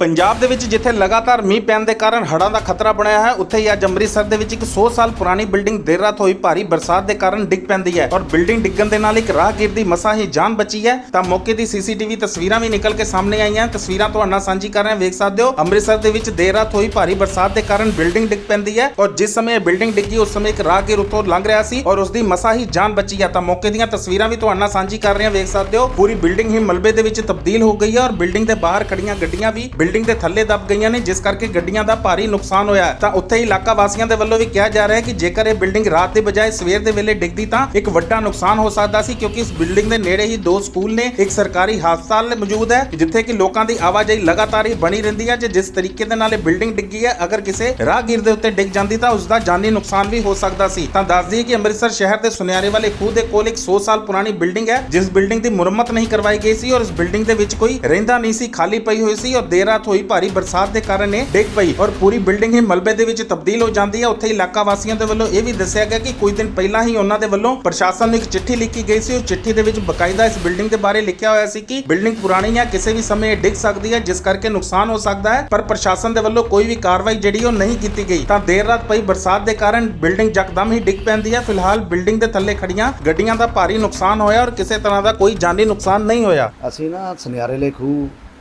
ਪੰਜਾਬ ਦੇ ਵਿੱਚ ਜਿੱਥੇ ਲਗਾਤਾਰ ਮੀਂਹ ਪੈਣ ਦੇ ਕਾਰਨ ਹੜ੍ਹਾਂ ਦਾ ਖਤਰਾ ਬਣਿਆ ਹੈ, ਉੱਥੇ ਹੀ ਅੱਜ ਅੰਮ੍ਰਿਤਸਰ ਦੇ ਵਿੱਚ ਇੱਕ 100 ਸਾਲ ਪੁਰਾਣੀ ਬਿਲਡਿੰਗ ਦੇਰ ਰਾਤ ਹੋਈ ਭਾਰੀ ਬਰਸਾਤ ਦੇ ਕਾਰਨ ਡਿੱਗ ਪੈਂਦੀ ਹੈ ਔਰ ਬਿਲਡਿੰਗ ਡਿੱਗਣ ਦੇ ਨਾਲ ਇੱਕ ਰਾਹਗੀਰ ਦੀ ਮਸਾਂ ਹੀ ਜਾਨ ਬਚੀ ਹੈ। ਤਾਂ ਮੌਕੇ ਦੀ ਸੀਸੀਟੀਵੀ ਤਸਵੀਰਾਂ ਵੀ ਨਿਕਲ ਕੇ ਸਾਹਮਣੇ ਆਈਆਂ ਤਸਵੀਰਾਂ ਤੁਹਾਡੇ ਨਾਲ ਸਾਂਝੀ ਕਰ ਰਹੇ ਹਾਂ, ਵੇਖ ਸਕਦੇ ਹੋ। ਅੰਮ੍ਰਿਤਸਰ ਦੇ ਵਿੱਚ ਦੇਰ ਰਾਤ ਹੋਈ ਭਾਰੀ ਬਰਸਾਤ ਦੇ ਕਾਰਨ ਬਿਲਡਿੰਗ ਡਿੱਗ ਪੈਂਦੀ ਹੈ ਔਰ ਜਿਸ ਸਮੇਂ ਇਹ ਬਿਲਡਿੰਗ ਡਿੱਗੀ, ਉਸ ਸਮੇਂ ਇੱਕ ਰਾਹਗੀਰ ਉੱਥੋਂ ਲੰਘ ਰਿਹਾ ਸੀ ਔਰ ਉਸ ਦੀ ਮਸਾਂ ਹੀ ਜਾਨ ਬਚੀ ਹੈ। ਤਾਂ ਮੌਕੇ ਦੀਆਂ ਤਸਵੀਰਾਂ ਵੀ ਤੁਹਾਡੇ ਨਾਲ ਸਾਂਝੀ ਕਰ ਰਹੇ ਹਾਂ, ਵੇਖ ਸਕਦੇ ਹੋ। ਪੂਰੀ ਬਿਲਡਿੰਗ ਹੀ ਮਲਬੇ ਦੇ ਵਿੱਚ ਤਬਦੀਲ ਹੋ ਗਈ ਹੈ ਔਰ ਬਿਲਡਿੰਗ ਦੇ ਬਾਹਰ ਖੜੀਆਂ ਗੱਡੀਆਂ ਵੀ ਬਿਲਡਿੰਗ ਦੇ ਥੱਲੇ ਦੱਬ ਗਈਆਂ ਨੇ, ਜਿਸ ਕਰਕੇ ਗੱਡੀਆਂ ਦਾ ਭਾਰੀ ਨੁਕਸਾਨ ਹੋਇਆ ਤਾਂ ਉੱਥੇ ਇਲਾਕਾ ਵਾਸੀਆਂ ਦੇ ਵੱਲੋਂ ਵੀ ਕਿਹਾ ਜਾ ਰਿਹਾ ਹੈ ਕਿ ਜੇਕਰ ਇਹ ਬਿਲਡਿੰਗ ਰਾਤ ਦੇ ਬਜਾਏ ਸਵੇਰ ਦੇ ਵੇਲੇ ਡਿੱਗਦੀ ਤਾਂ ਇੱਕ ਵੱਡਾ ਨੁਕਸਾਨ ਹੋ ਸਕਦਾ ਸੀ, ਕਿਉਂਕਿ ਇਸ ਬਿਲਡਿੰਗ ਦੇ ਨੇੜੇ ਹੀ ਦੋ ਸਕੂਲ ਨੇ, ਇੱਕ ਸਰਕਾਰੀ ਹਸਪਤਾਲ ਮੌਜੂਦ ਹੈ, ਜਿੱਥੇ ਕਿ ਲੋਕਾਂ ਦੀ ਆਵਾਜਾਈ ਲਗਾਤਾਰ ਹੀ ਬਣੀ ਰਹਿੰਦੀ ਹੈ, ਜੇ ਜਿਸ ਤਰੀਕੇ ਦੇ ਨਾਲ ਇਹ ਬਿਲਡਿੰਗ ਡਿੱਗੀ ਹੈ, ਅਗਰ ਕਿਸੇ ਰਾਹਗੀਰ ਦੇ ਉੱਤੇ ਡਿੱਗ ਜਾਂਦੀ ਤਾਂ ਉਸ ਦਾ ਜਾਨੀ ਨੁਕਸਾਨ ਵੀ ਹੋ ਸਕਦਾ ਸੀ। ਤਾਂ ਦੱਸ ਦਈਏ ਕਿ ਅੰਮ੍ਰਿਤਸਰ ਸ਼ਹਿਰ ਦੇ ਸੁਨਿਆਰੇ ਵਾਲੇ ਖੂਹ ਦੇ ਕੋਲ ਇੱਕ 100 ਸਾਲ ਪੁਰਾਣੀ ਬਿਲਡਿੰਗ ਹੈ, ਜਿਸ ਬਿਲਡਿੰਗ ਦੀ ਮੁਰੰਮਤ ਨਹੀਂ ਕਰਵਾਈ ਗਈ ਸੀ ਔਰ ਇਸ ਬਿਲਡਿੰਗ ਦੇ ਵਿੱਚ ਕੋਈ ਰਹਿੰਦਾ ਨਹੀਂ ਸੀ, ਖਾਲੀ ਪਈ ਹੋਈ ਸੀ ਔਰ ਦੇਰ ਰਾਤ ਹੋਈ ਭਾਰੀ ਬਰਸਾਤ ਦੇ ਕਾਰਨ ਇਹ ਡਿੱਗ ਪਈ ਔਰ ਪੂਰੀ ਬਿਲਡਿੰਗ ਹੀ ਮਲਬੇ ਦੇ ਵਿੱਚ ਤਬਦੀਲ ਹੋ ਜਾਂਦੀ ਹੈ। ਉੱਥੇ ਇਲਾਕਾ ਵਾਸੀਆਂ ਦੇ ਵੱਲੋਂ ਇਹ ਵੀ ਦੱਸਿਆ ਗਿਆ ਕਿ ਕੁਝ ਦਿਨ ਪਹਿਲਾਂ ਹੀ ਉਹਨਾਂ ਦੇ ਵੱਲੋਂ ਪ੍ਰਸ਼ਾਸਨ ਨੂੰ ਇੱਕ ਚਿੱਠੀ ਲਿਖੀ ਗਈ ਸੀ। ਉਹ ਚਿੱਠੀ ਦੇ ਵਿੱਚ ਬਕਾਇਦਾ ਇਸ ਬਿਲਡਿੰਗ ਦੇ ਬਾਰੇ ਲਿਖਿਆ ਹੋਇਆ ਸੀ ਕਿ ਬਿਲਡਿੰਗ ਪੁਰਾਣੀ ਹੈ, ਕਿਸੇ ਵੀ ਸਮੇਂ ਇਹ ਡਿੱਗ ਸਕਦੀ ਹੈ, ਜਿਸ ਕਰਕੇ ਨੁਕਸਾਨ ਹੋ ਸਕਦਾ ਹੈ। ਪਰ ਪ੍ਰਸ਼ਾਸਨ ਦੇ ਵੱਲੋਂ ਕੋਈ ਵੀ ਕਾਰਵਾਈ ਜਿਹੜੀ ਉਹ ਨਹੀਂ ਕੀਤੀ ਗਈ। ਤਾਂ ਦੇਰ ਰਾਤ ਪਈ ਬਰਸਾਤ ਦੇ ਕਾਰਨ ਬਿਲਡਿੰਗ ਜਕਦਮ ਹੀ ਡਿੱਗ ਪੈਂਦੀ ਹੈ। ਫਿਲਹਾਲ ਬਿਲਡਿੰਗ ਦੇ ਥੱਲੇ ਖੜੀਆਂ ਗੱਡੀਆਂ ਦਾ ਭਾਰੀ ਨੁਕਸਾਨ ਹੋਇਆ ਔਰ ਕਿਸੇ ਤਰ੍ਹਾਂ ਦਾ ਕੋਈ ਜਾਨੀ ਨੁਕਸਾਨ ਨਹੀਂ ਹੋਇਆ। ਅਸੀਂ ਨਾ ਸੁਨਿਆਰੇ ਲਈ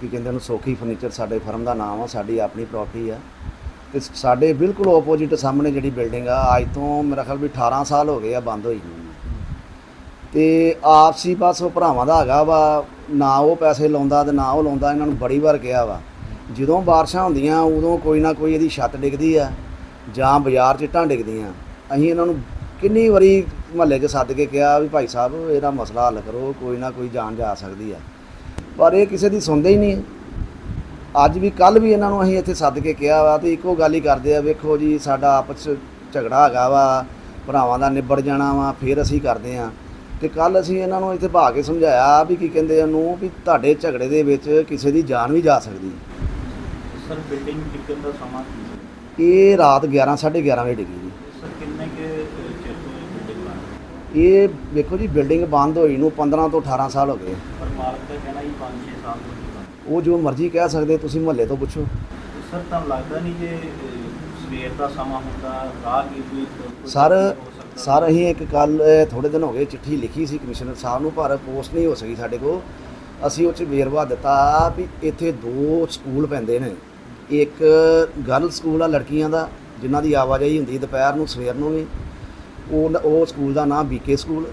ਕੀ ਕਹਿੰਦੇ ਉਹਨੂੰ ਸੋਖੀ ਫਰਨੀਚਰ ਸਾਡੇ ਫਰਮ ਦਾ ਨਾਮ ਆ, ਸਾਡੀ ਆਪਣੀ ਪ੍ਰਾਪਰਟੀ ਆ। ਤੇ ਸਾਡੇ ਬਿਲਕੁਲ ਆਪੋਜ਼ਿਟ ਸਾਹਮਣੇ ਜਿਹੜੀ ਬਿਲਡਿੰਗ ਆ, ਅੱਜ ਤੋਂ ਮੇਰਾ ਖਿਆਲ ਵੀ 18 ਸਾਲ ਹੋ ਗਏ ਆ ਬੰਦ ਹੋਈ ਨੂੰ। ਤੇ ਆਪਸੀ ਬਸ ਉਹ ਭਰਾਵਾਂ ਦਾ ਹੈਗਾ ਵਾ, ਨਾ ਉਹ ਪੈਸੇ ਲਾਉਂਦਾ ਤੇ ਨਾ ਉਹ ਲਾਉਂਦਾ, ਇਹਨਾਂ ਨੂੰ ਬੜੀ ਵਾਰ ਕਿਹਾ ਵਾ। ਜਦੋਂ ਬਾਰਿਸ਼ਾਂ ਹੁੰਦੀਆਂ, ਉਦੋਂ ਕੋਈ ਨਾ ਕੋਈ ਇਹਦੀ ਛੱਤ ਡਿੱਗਦੀ ਆ, ਜਾਂ ਬਾਜ਼ਾਰ 'ਚ ਇੱਟਾਂ ਡਿੱਗਦੀਆਂ। ਅਸੀਂ ਇਹਨਾਂ ਨੂੰ ਕਿੰਨੀ ਵਾਰੀ ਮਹੱਲੇ 'ਚ ਸੱਦ ਕੇ ਕਿਹਾ ਵੀ ਭਾਈ ਸਾਹਿਬ, ਇਹਦਾ ਮਸਲਾ ਹੱਲ ਕਰੋ, ਕੋਈ ਨਾ ਕੋਈ ਜਾਨ ਜਾ ਸਕਦੀ ਆ। ਪਰ ਇਹ ਕਿਸੇ ਦੀ ਸੁਣਦੇ ਹੀ ਨਹੀਂ ਅੱਜ ਵੀ ਕੱਲ ਵੀ ਇਹਨਾਂ ਨੂੰ ਅਸੀਂ ਇੱਥੇ ਸੱਦ ਕੇ ਕਿਹਾ ਵਾ ਤੇ ਇੱਕੋ ਗੱਲ ਹੀ ਕਰਦੇ ਆ ਵੇਖੋ ਜੀ ਸਾਡਾ ਆਪਸ ਝਗੜਾ ਹੈਗਾ ਵਾ ਭਰਾਵਾਂ ਦਾ ਨਿਬੜ ਜਾਣਾ ਵਾ ਫਿਰ ਅਸੀਂ ਕਰਦੇ ਆ। ਤੇ ਕੱਲ ਅਸੀਂ ਇਹਨਾਂ ਨੂੰ ਇੱਥੇ ਭਾ ਕੇ ਸਮਝਾਇਆ ਵੀ ਕੀ ਕਹਿੰਦੇ ਉਹਨੂੰ ਵੀ ਤੁਹਾਡੇ ਝਗੜੇ ਦੇ ਵਿੱਚ ਕਿਸੇ ਦੀ ਜਾਨ ਵੀ ਜਾ ਸਕਦੀ। ਸਰ ਬਿਲਡਿੰਗ ਡਿੱਗਣ ਦਾ ਸਮਾਂ ਕੀ ਇਹ ਰਾਤ 11 11:30 ਵਜੇ ਡਿੱਗੀ ਜੀ ਸਰ ਕਿੰਨੇ ਕੇ ਚਿਰ ਤੋਂ ਇਹ ਬਿਲਡਿੰਗ ਬਣ ਰਹੀ ਇਹ ਵੇਖੋ ਜੀ ਬਿਲਡਿੰਗ ਬੰਦ ਹੋਈ ਨੂੰ 15 ਤੋਂ 18 ਸਾਲ ਹੋ ਗਏ। ਪਰ ਮਾਲਕ ਦਾ ਕਹਿਣਾ ਹੀ 5-6 ਸਾਲ ਤੋਂ ਬਣ ਉਹ ਜੋ ਮਰਜ਼ੀ ਕਹਿ ਸਕਦੇ ਤੁਸੀਂ ਮੁਹੱਲੇ ਤੋਂ ਪੁੱਛੋ। ਸਰ ਤੁਹਾਨੂੰ ਲੱਗਦਾ ਨਹੀਂ ਜੇ ਸਵੇਰ ਦਾ ਸਮਾਂ ਹੁੰਦਾ ਰਾਹਗੀਰ ਵੀ ਸਰ ਹੋ? ਸਰ ਅਸੀਂ ਇੱਕ ਕੱਲ ਥੋੜੇ ਦਿਨ ਹੋ ਗਏ ਚਿੱਠੀ ਲਿਖੀ ਸੀ ਕਮਿਸ਼ਨਰ ਸਾਹਿਬ ਨੂੰ ਪਰ ਪੋਸਟ ਨਹੀਂ ਹੋ ਸਕੀ ਸਾਡੇ ਕੋਲ। ਅਸੀਂ ਉਹ 'ਚ ਵੇਰਵਾ ਦਿੱਤਾ ਵੀ ਇੱਥੇ ਦੋ ਸਕੂਲ ਪੈਂਦੇ ਨੇ। ਇੱਕ ਗਰਲ ਸਕੂਲ ਆ ਲੜਕੀਆਂ ਦਾ ਜਿਨ੍ਹਾਂ ਦੀ ਆਵਾਜਾਈ ਹੁੰਦੀ ਦੁਪਹਿਰ ਨੂੰ ਸਵੇਰ ਨੂੰ ਵੀ। ਉਹ ਉਹ ਸਕੂਲ ਦਾ ਨਾਮ ਬੀਕੇ ਸਕੂਲ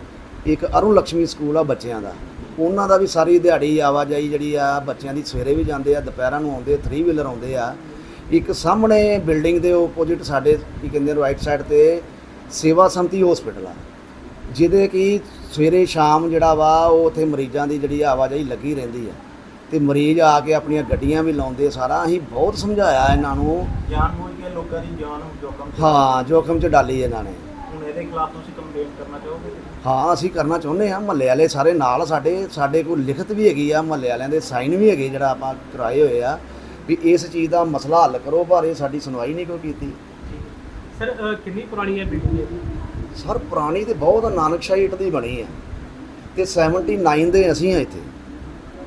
ਇੱਕ ਅਰੁਣ ਲక్ష్ਮੀ ਸਕੂਲ ਆ ਬੱਚਿਆਂ ਦਾ। ਉਹਨਾਂ ਦਾ ਵੀ ਸਾਰੀ ਦਿਹਾੜੀ ਆਵਾਜਾਈ ਜਿਹੜੀ ਆ ਬੱਚਿਆਂ ਦੀ ਸਵੇਰੇ ਵੀ ਜਾਂਦੇ ਆ ਦੁਪਹਿਰਾਂ ਨੂੰ ਆਉਂਦੇ 3 ਵੀਲਰ ਆਉਂਦੇ ਆ। ਇੱਕ ਸਾਹਮਣੇ ਬਿਲਡਿੰਗ ਦੇ ਆਪੋਜ਼ਿਟ ਸਾਡੇ ਕੀ ਕਹਿੰਦੇ ਰਾਈਟ ਸਾਈਡ ਤੇ ਸੇਵਾ ਸੰਮਤੀ ਹਸਪੀਟਲ ਆ। ਜਿਹਦੇ ਕਿ ਸਵੇਰੇ ਸ਼ਾਮ ਜਿਹੜਾ ਵਾ ਉਹ ਉੱਥੇ ਮਰੀਜ਼ਾਂ ਦੀ ਜਿਹੜੀ ਆਵਾਜਾਈ ਲੱਗੀ ਰਹਿੰਦੀ ਆ। ਤੇ ਮਰੀਜ਼ ਆ ਕੇ ਆਪਣੀਆਂ ਗੱਡੀਆਂ ਵੀ ਲਾਉਂਦੇ ਸਾਰਾ। ਅਸੀਂ ਬਹੁਤ ਸਮਝਾਇਆ ਇਹਨਾਂ ਨੂੰ। ਜਾਨ ਬੁੱਝ ਕੇ ਲੋਕਾਂ ਦੀ ਜਾਨ ਨੂੰ ਜੋਖਮ ਹਾਂ ਜੋਖਮ ਚ ਡਾਲੀ ਇਹਨਾਂ ਨੇ। ਇਹਦੇ ਖਿਲਾਫ ਤੁਸੀਂ ਕੰਪਲੇਂਟ ਕਰਨਾ ਚਾਹੋਗੇ ਹਾਂ ਅਸੀਂ ਕਰਨਾ ਚਾਹੁੰਦੇ ਹਾਂ। ਮਹੱਲੇ ਵਾਲੇ ਸਾਰੇ ਨਾਲ ਸਾਡੇ ਸਾਡੇ ਕੋਲ ਲਿਖਤ ਵੀ ਹੈਗੀ ਆ ਮਹੱਲੇ ਵਾਲਿਆਂ ਦੇ ਸਾਈਨ ਵੀ ਹੈਗੇ ਜਿਹੜਾ ਆਪਾਂ ਕਰਾਏ ਹੋਏ ਆ ਵੀ ਇਸ ਚੀਜ਼ ਦਾ ਮਸਲਾ ਹੱਲ ਕਰੋ ਪਰ ਇਹ ਸਾਡੀ ਸੁਣਵਾਈ ਨਹੀਂ ਕੋਈ ਕੀਤੀ। ਸਰ ਅ, ਕਿੰਨੀ ਪੁਰਾਣੀ ਹੈ ਬਿਲਡਿੰਗ ਇਹ ਸਰ ਪੁਰਾਣੀ ਤੇ ਬਹੁਤ ਨਾਨਕਸ਼ਾਹੀ ਇੱਟ ਦੀ ਬਣੀ ਹੈ। ਤੇ 79 ਦੇ ਅਸੀਂ ਆ ਇੱਥੇ।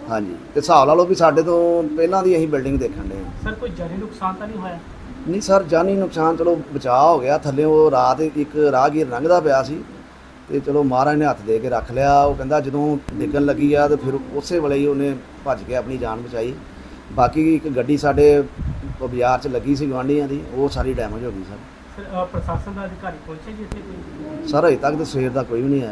ਹਾਂਜੀ। ਤੇ ਹਿਸਾਬ ਲਾ ਲਓ ਵੀ ਸਾਡੇ ਤੋਂ ਪਹਿਲਾਂ ਦੀ ਅਸੀਂ ਬਿਲਡਿੰਗ ਦੇਖਣ ਦੇ ਸਰ ਕੋਈ ਜਾਨੀ ਨੁਕਸਾਨ ਤਾਂ ਨਹੀਂ ਹੋਇਆ? ਨਹੀਂ ਸਰ ਜਾਨੀ ਨੁਕਸਾਨ ਚਲੋ ਬਚਾਅ ਹੋ ਗਿਆ। ਥੱਲੇ ਉਹ ਰਾਤ ਇੱਕ ਰਾਹਗੀਰ ਲੰਘਦਾ ਪਿਆ ਸੀ ਤੇ ਚਲੋ ਮਹਾਰਾਜ ਨੇ ਹੱਥ ਦੇ ਕੇ ਰੱਖ ਲਿਆ। ਉਹ ਕਹਿੰਦਾ ਜਦੋਂ ਡਿੱਗਣ ਲੱਗੀ ਆ ਤੇ ਫਿਰ ਉਸੇ ਵੇਲੇ ਹੀ ਉਹਨੇ ਭੱਜ ਕੇ ਆਪਣੀ ਜਾਨ ਬਚਾਈ। ਬਾਕੀ ਇੱਕ ਗੱਡੀ ਸਾਡੇ ਬਾਜ਼ਾਰ 'ਚ ਲੱਗੀ ਸੀ ਗਵਾਂਢੀਆਂ ਦੀ ਉਹ ਸਾਰੀ ਡੈਮੇਜ ਹੋ ਗਈ ਸਰ। ਪ੍ਰਸ਼ਾਸਨ ਦਾ ਅਧਿਕਾਰੀ ਪਹੁੰਚੇ ਜੀ ਇੱਥੇ ਕੋਈ? ਸਰ ਅਜੇ ਤੱਕ ਤਾਂ ਸਵੇਰ ਦਾ ਕੋਈ ਵੀ ਨਹੀਂ ਆਇਆ।